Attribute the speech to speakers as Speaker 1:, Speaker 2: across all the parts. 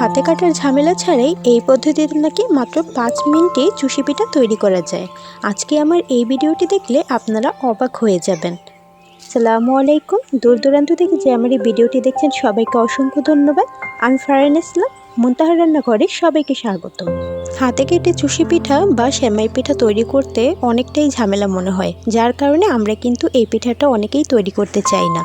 Speaker 1: হাতে কাটার ঝামেলা ছাড়াই এই পদ্ধতিতে নাকি মাত্র পাঁচ মিনিটে চুষি পিঠা তৈরি করা যায়। আজকে আমার এই ভিডিওটি দেখলে আপনারা অবাক হয়ে যাবেন। সালামু আলাইকুম। দূর দূরান্ত থেকে যে আমার এই ভিডিওটি দেখছেন, সবাইকে অসংখ্য ধন্যবাদ। আমি ফারান ইসলাম, মুন্তাহার রান্নাঘরে সবাইকে স্বাগত। হাতে কেটে চুষি পিঠা বা সেমাই পিঠা তৈরি করতে অনেকটাই ঝামেলা মনে হয়। যার কারণে আমরা কিন্তু এই পিঠাটা অনেকেই তৈরি করতে চাই না।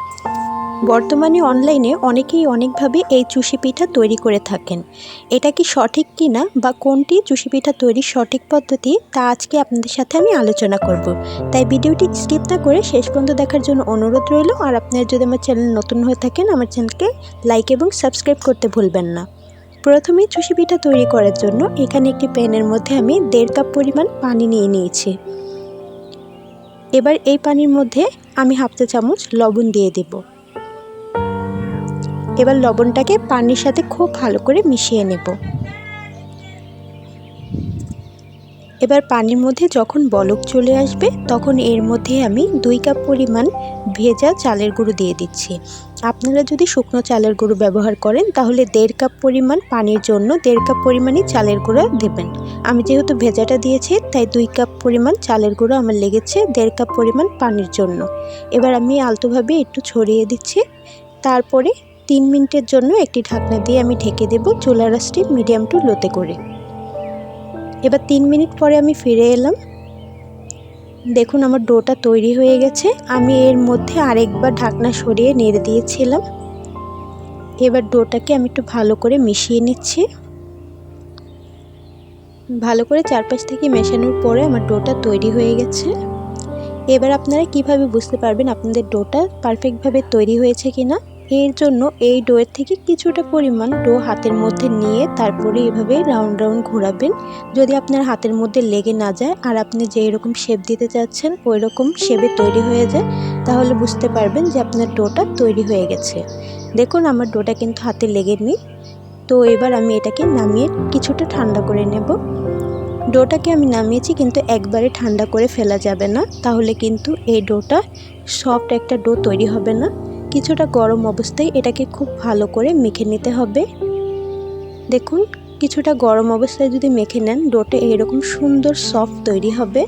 Speaker 1: বর্তমানে অনলাইনে অনেকেই অনেকভাবে এই চুষি পিঠা তৈরি করে থাকেন। এটা কি সঠিক কি না বা কোনটি চুষি পিঠা তৈরির সঠিক পদ্ধতি, তা আজকে আপনাদের সাথে আমি আলোচনা করব। তাই ভিডিওটি স্কিপ না করে শেষ পর্যন্ত দেখার জন্য অনুরোধ রইল, আর আপনারা যদি আমার চ্যানেল নতুন হয়ে থাকেন, আমার চ্যানেলকে লাইক এবং সাবস্ক্রাইব করতে ভুলবেন না। প্রথমে চুষি পিঠা তৈরি করার জন্য এখানে একটি প্যানের মধ্যে আমি দেড় কাপ পরিমাণ পানি নিয়ে নিয়েছি। এবার এই পানির মধ্যে আমি হাফ চা চামচ লবণ দিয়ে দেবো। এবার লবণটাকে পানির সাথে খুব ভালো করে মিশিয়ে নেব। এবার পানির মধ্যে যখন বলক চলে আসবে, তখন এর মধ্যে আমি দুই কাপ পরিমাণ ভেজা চালের গুঁড়ো দিয়ে দিচ্ছি। আপনারা যদি শুকনো চালের গুঁড়ো ব্যবহার করেন, তাহলে দেড় কাপ পরিমাণ পানির জন্য দেড় কাপ পরিমাণই চালের গুঁড়ো দেবেন। আমি যেহেতু ভেজাটা দিয়েছি, তাই দুই কাপ পরিমাণ চালের গুঁড়ো আমার লেগেছে দেড় কাপ পরিমাণ পানির জন্য। এবার আমি আলতোভাবে একটু ছড়িয়ে দিচ্ছি। তারপরে তিন মিনিটের জন্য একটি ঢাকনা দিয়ে আমি ঢেকে দেব চুলা রাসটি মিডিয়াম টু লোতে করে। এবার তিন মিনিট পরে আমি ফিরে এলাম। দেখুন আমার ডোটা তৈরি হয়ে গেছে। আমি এর মধ্যে আরেকবার ঢাকনা সরিয়ে নেড়ে দিয়েছিলাম। এবার ডোটাকে আমি একটু ভালো করে মিশিয়ে নিচ্ছি। ভালো করে চারপাশ থেকে মেশানোর পরে আমার ডোটা তৈরি হয়ে গেছে। এবার আপনারা কীভাবে বুঝতে পারবেন আপনাদের ডোটা পারফেক্টভাবে তৈরি হয়েছে কিনা? এর জন্য এই ডোয়ের থেকে কিছুটা পরিমাণ ডো হাতের মধ্যে নিয়ে তারপরে এভাবে রাউন্ড রাউন্ড ঘোরাবেন। যদি আপনার হাতের মধ্যে লেগে না যায় আর আপনি যেই রকম শেপ দিতে চাচ্ছেন, ওই রকম শেপে তৈরি হয়ে যায়, তাহলে বুঝতে পারবেন যে আপনার ডোটা তৈরি হয়ে গেছে। দেখুন, আমার ডোটা কিন্তু হাতে লেগেনি। তো এবার আমি এটাকে নামিয়ে কিছুটা ঠান্ডা করে নেব। ডোটাকে আমি নামিয়েছি, কিন্তু একবারে ঠান্ডা করে ফেলা যাবে না। তাহলে কিন্তু এই ডোটা সফট একটা ডো তৈরি হবে না। কিছুটা গরম অবস্থায় এটাকে খুব ভালো করে মেখে নিতে হবে। দেখুন, কিছুটা গরম অবস্থায় যদি মেখে নেন, ডোটা এরকম সুন্দর সফট তৈরি হবে।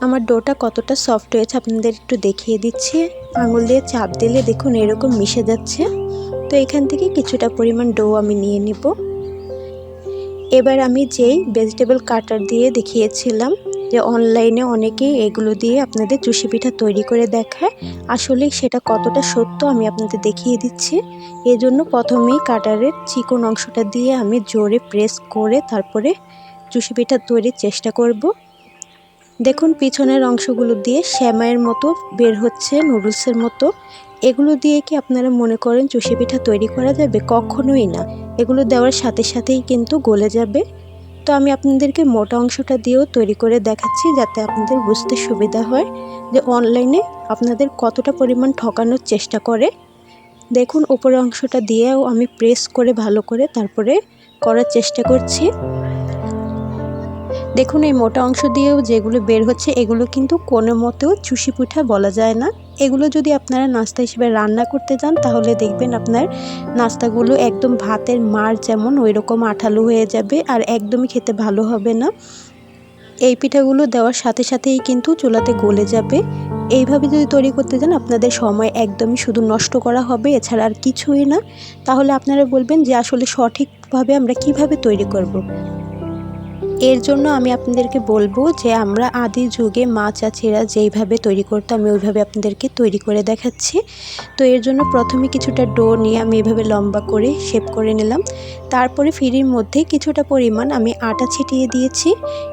Speaker 1: আমার ডোটা কতটা সফট হয়েছে আপনাদের একটু দেখিয়ে দিচ্ছি। আঙুল দিয়ে চাপ দিলে দেখুন এরকম মিশে যাচ্ছে। তো এখান থেকে কিছুটা পরিমাণ ডো আমি নিয়ে নিব। এবার আমি যেই ভেজিটেবল কাটার দিয়ে দেখিয়েছিলাম যে অনলাইনে অনেকেই এগুলো দিয়ে আপনাদের চুষি পিঠা তৈরি করে দেখায়। আসলে সেটা কতটা সত্য আমি আপনাদের দেখিয়ে দিচ্ছি। এজন্য প্রথমেই কাটারের চিকন অংশটা দিয়ে আমি জোরে প্রেস করে তারপরে চুষি পিঠা তৈরির চেষ্টা করব। দেখুন, পিছনের অংশগুলো দিয়ে শ্যামাইয়ের মতো বের হচ্ছে, নুডলসের মতো। এগুলো দিয়ে কি আপনারা মনে করেন চুষি পিঠা তৈরি করা যাবে? কখনোই না। এগুলো দেওয়ার সাথে সাথেই কিন্তু গলে যাবে। তো আমি আপনাদেরকে মোটা অংশটা দিয়েও তৈরি করে দেখাচ্ছি যাতে আপনাদের বুঝতে সুবিধা হয় যে অনলাইনে আপনাদের কতটা পরিমাণ ঠকানোর চেষ্টা করে। দেখুন উপরের অংশটা দিয়েও আমি প্রেস করে ভালো করে তারপরে করার চেষ্টা করছি। দেখুন, এই মোটা অংশ দিয়েও যেগুলো বের হচ্ছে, এগুলো কিন্তু কোনো মতেও চুষি পিঠা বলা যায় না। এগুলো যদি আপনারা নাস্তা হিসেবে রান্না করতে চান, তাহলে দেখবেন আপনার নাস্তাগুলো একদম ভাতের মার যেমন ওই রকম আঠালো হয়ে যাবে আর একদমই খেতে ভালো হবে না। এই পিঠাগুলো দেওয়ার সাথে সাথেই কিন্তু চুলাতে গলে যাবে। এইভাবে যদি তৈরি করতে যান আপনাদের সময় একদমই শুধু নষ্ট করা হবে, এছাড়া আর কিছুই না। তাহলে আপনারা বলবেন যে আসলে সঠিকভাবে আমরা কীভাবে তৈরি করব। এর জন্য আমি আপনাদেরকে বলব যে আমরা আদি যুগে মা চাচিরা যেইভাবে তৈরি করতো, আমি ওইভাবে আপনাদেরকে তৈরি করে দেখাচ্ছি। তো এর জন্য প্রথমে কিছুটা ডো নিয়ে আমি এভাবে লম্বা করে শেপ করে নিলাম। তারপরে ফিরির মধ্যে কিছুটা পরিমাণ আমি আটা ছিটিয়ে দিয়েছি।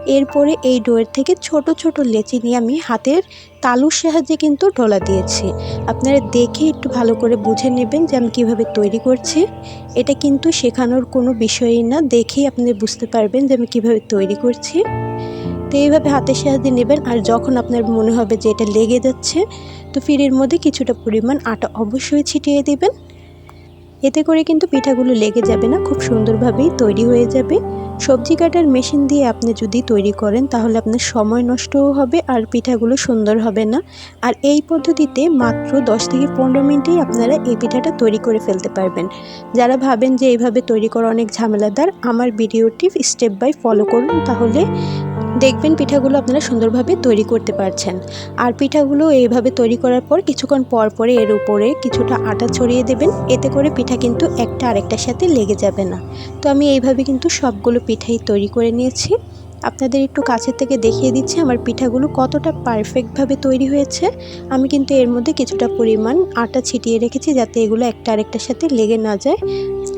Speaker 1: এরপরে এই ডোয়ের থেকে ছোট ছোট লেচি নিয়ে আমি হাতের তালুর সাহায্যে কিন্তু ঢোলা দিয়েছি। আপনারা দেখে একটু ভালো করে বুঝে নেবেন যে আমি কীভাবে তৈরি করছি। এটা কিন্তু শেখানোর কোনো বিষয়ই না, দেখেই আপনারা বুঝতে পারবেন যে আমি কীভাবে তৈরি করছি। তো এইভাবে হাতের সাহায্যে নেবেন আর যখন আপনার মনে হবে যে এটা লেগে যাচ্ছে, তো ফিরের মধ্যে কিছুটা পরিমাণ আটা অবশ্যই ছিটিয়ে দেবেন। এতে করে কিন্তু পিঠাগুলো লেগে যাবে না, খুব সুন্দরভাবেই তৈরি হয়ে যাবে। সবজি কাটার মেশিন দিয়ে আপনি যদি তৈরি করেন, তাহলে আপনার সময় নষ্টও হবে আর পিঠাগুলো সুন্দর হবে না। আর এই পদ্ধতিতে মাত্র 10 থেকে পনেরো মিনিটেই আপনারা এই পিঠাটা তৈরি করে ফেলতে পারবেন। যারা ভাবেন যে এইভাবে তৈরি করা অনেক ঝামেলাদার, আমার ভিডিওটি স্টেপ বাই ফলো করুন, তাহলে দেখবেন পিঠাগুলো আপনারা সুন্দরভাবে তৈরি করতে পারছেন। আর পিঠাগুলো এইভাবে তৈরি করার পর কিছুক্ষণ পর পরে এর উপরে কিছুটা আটা ছড়িয়ে দেবেন। এতে করে পিঠা কিন্তু একটা আরেকটার সাথে লেগে যাবে না। তো আমি এইভাবে কিন্তু সবগুলো পিঠাই তৈরি করে নিয়েছি। আপনাদের একটু কাছের থেকে দেখিয়ে দিচ্ছি আমার পিঠাগুলো কতটা পারফেক্টভাবে তৈরি হয়েছে। আমি কিন্তু এর মধ্যে কিছুটা পরিমাণ আটা ছিটিয়ে রেখেছি যাতে এগুলো একটা আরেকটার সাথে লেগে না যায়।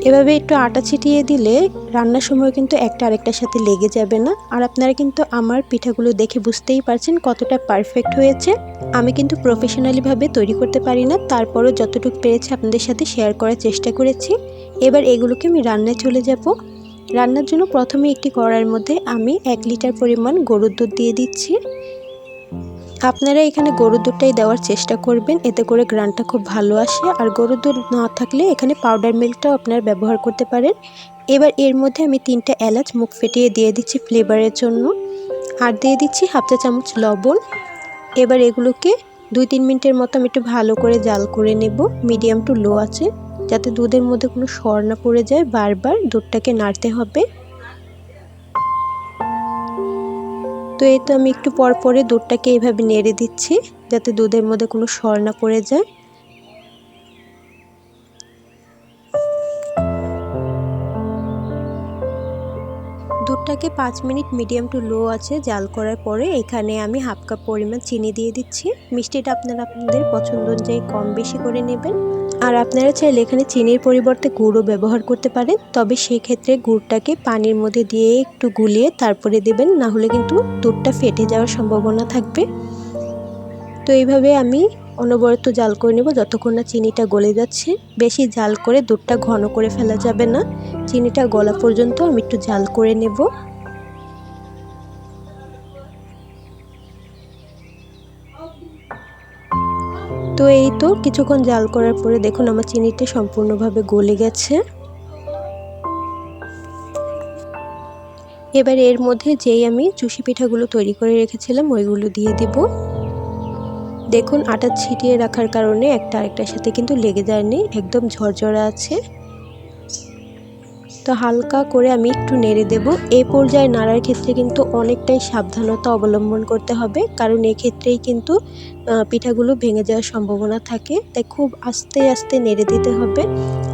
Speaker 1: এভাবে একটু আটা ছিটিয়ে দিলে রান্নার সময় কিন্তু একটা আরেকটার সাথে লেগে যাবে না। আর আপনারা কিন্তু আমার পিঠাগুলো দেখে বুঝতেই পারছেন কতটা পারফেক্ট হয়েছে। আমি কিন্তু প্রফেশনালিভাবে তৈরি করতে পারি না, তারপরও যতটুকু পেরেছি আপনাদের সাথে শেয়ার করার চেষ্টা করেছি। এবার এগুলোকে আমি রান্নায় চলে যাব। রান্নার জন্য প্রথমে একটি কড়াইয়ের মধ্যে আমি এক লিটার পরিমাণ গরুর দুধ দিয়ে দিচ্ছি। আপনারা এখানে গরুর দুধটাই দেওয়ার চেষ্টা করবেন, এতে করে গ্রানটা খুব ভালো আসে। আর গরুর দুধ না থাকলে এখানে পাউডার মিল্কটাও আপনারা ব্যবহার করতে পারেন। এবার এর মধ্যে আমি তিনটা এলাচ, মুখ ফেটিয়ে দিয়ে দিচ্ছি ফ্লেভারের জন্য। আর দিয়ে দিচ্ছি হাফ চা চামচ লবণ। এবার এগুলোকে দুই তিন মিনিটের মতো আমি একটু ভালো করে জাল করে নেব। মিডিয়াম টু লো আছে। যাতে দুধের মধ্যে কোনো সর না পড়ে যায়, বারবার দুধটাকে নাড়তে হবে। তো এই তো আমি একটু পর পরে দুধটাকে এইভাবে নেড়ে দিচ্ছি, যাতে দুধের মধ্যে কোনো সর না পড়ে যায়। দুধটাকে পাঁচ মিনিট মিডিয়াম টু লো আছে, জাল করার পরে এখানে আমি হাফ কাপ পরিমাণ চিনি দিয়ে দিচ্ছি। মিষ্টিটা আপনারা আপনাদের পছন্দ অনুযায়ী কম বেশি করে নেবেন। আর আপনারা চাইলে এখানে চিনির পরিবর্তে গুঁড়ও ব্যবহার করতে পারেন, তবে সেক্ষেত্রে গুড়টাকে পানির মধ্যে দিয়ে একটু গুলিয়ে তারপরে দেবেন, না হলে কিন্তু দুধটা ফেটে যাওয়ার সম্ভাবনা থাকবে। তো এইভাবে আমি অনবরত জাল করে নেব যতক্ষণ না চিনিটা গলে যাচ্ছে। বেশি জাল করে দুধটা ঘন করে ফেলা যাবে না। চিনিটা গলা পর্যন্ত আমি একটু জাল করে নেব। তো এই তো কিছুক্ষণ জাল করার পরে দেখুন আমার চিনিটা সম্পূর্ণভাবে গলে গেছে। এবার এর মধ্যে যেই আমি চুষি পিঠাগুলো তৈরি করে রেখেছিলাম, ওইগুলো দিয়ে দিব। দেখুন, আটা ছিটিয়ে রাখার কারণে একটা আরেকটার সাথে কিন্তু লেগে যায়নি, একদম ঝরঝরা আছে। তো হালকা করে আমি একটু নেড়ে দেব। এই পর্যায়ে নাড়ার ক্ষেত্রে কিন্তু অনেকটাই সাবধানতা অবলম্বন করতে হবে, কারণ এক্ষেত্রেই কিন্তু পিঠাগুলো ভেঙে যাওয়ার সম্ভাবনা থাকে। তাই খুব আস্তে আস্তে নেড়ে দিতে হবে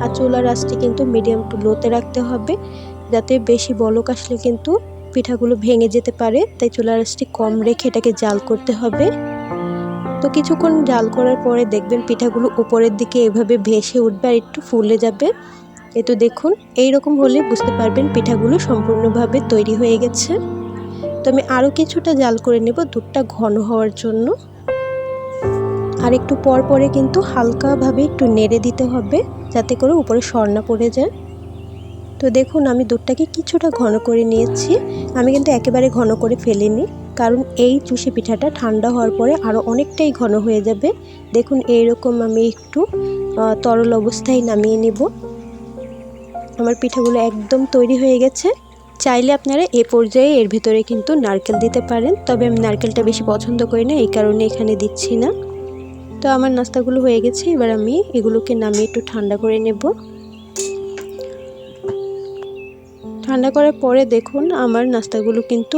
Speaker 1: আর চুলার আঁচটি কিন্তু মিডিয়াম টু লোতে রাখতে হবে, যাতে বেশি বলক আসলে কিন্তু পিঠাগুলো ভেঙে যেতে পারে। তাই চুলার আঁচটি কম রেখে এটাকে জাল করতে হবে। তো কিছুক্ষণ জাল করার পরে দেখবেন পিঠাগুলো উপরের দিকে এভাবে ভেসে উঠবে আর একটু ফুলে যাবে। এ তো দেখুন এই রকম হলে বুঝতে পারবেন পিঠাগুলো সম্পূর্ণভাবে তৈরি হয়ে গেছে। তো আমি আরও কিছুটা জাল করে নেব দুধটা ঘন হওয়ার জন্য। আর একটু পর পরে কিন্তু হালকাভাবে একটু নেড়ে দিতে হবে, যাতে করে উপরে স্বর্ণা পড়ে যায়। তো দেখুন, আমি দুধটাকে কিছুটা ঘন করে নিয়েছি। আমি কিন্তু একেবারে ঘন করে ফেলিনি, কারণ এই চুষি পিঠাটা ঠান্ডা হওয়ার পরে আরও অনেকটাই ঘন হয়ে যাবে। দেখুন, এইরকম আমি একটু তরল অবস্থায় নামিয়ে নিব। আমার পিঠাগুলো একদম তৈরি হয়ে গেছে। চাইলে আপনারা এ পর্যায়ে এর ভিতরে কিন্তু নারকেল দিতে পারেন, তবে আমি নারকেলটা বেশি পছন্দ করি না, এই কারণে এখানে দিচ্ছি না। তো আমার নাস্তাগুলো হয়ে গেছে, এবার আমি এগুলোকে নামিয়ে একটু ঠান্ডা করে নেব। ঠান্ডা করার পরে দেখুন, আমার নাস্তাগুলো কিন্তু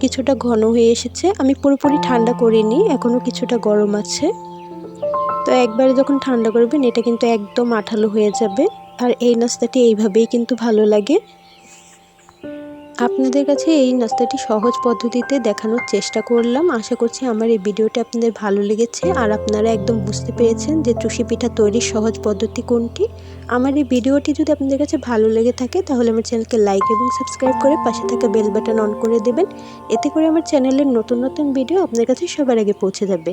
Speaker 1: কিছুটা ঘন হয়ে এসেছে। আমি পুরোপুরি ঠান্ডা করিনি এখনও কিছুটা গরম আছে। তো একবারে যখন ঠান্ডা করবেন, এটা কিন্তু একদম আঠালো হয়ে যাবে। আর এই নাস্তাটি এইভাবেই কিন্তু ভালো লাগে। আপনাদের কাছে এই নাস্তাটি সহজ পদ্ধতিতে দেখানোর চেষ্টা করলাম। আশা করছি আমার এই ভিডিওটা আপনাদের ভালো লেগেছে। আর আপনারা একদম বুঝতে পেরেছেন যে চুষি পিঠা তৈরির সহজ পদ্ধতি কোনটি। আমার এই ভিডিওটি যদি আপনাদের কাছে ভালো লেগে থাকে, তাহলে আমার চ্যানেলকে লাইক এবং সাবস্ক্রাইব করে পাশে থাকা বেল বাটন অন করে দেবেন। এতে করে আমার চ্যানেলের নতুন নতুন ভিডিও আপনার কাছে সবার আগে পৌঁছে যাবে।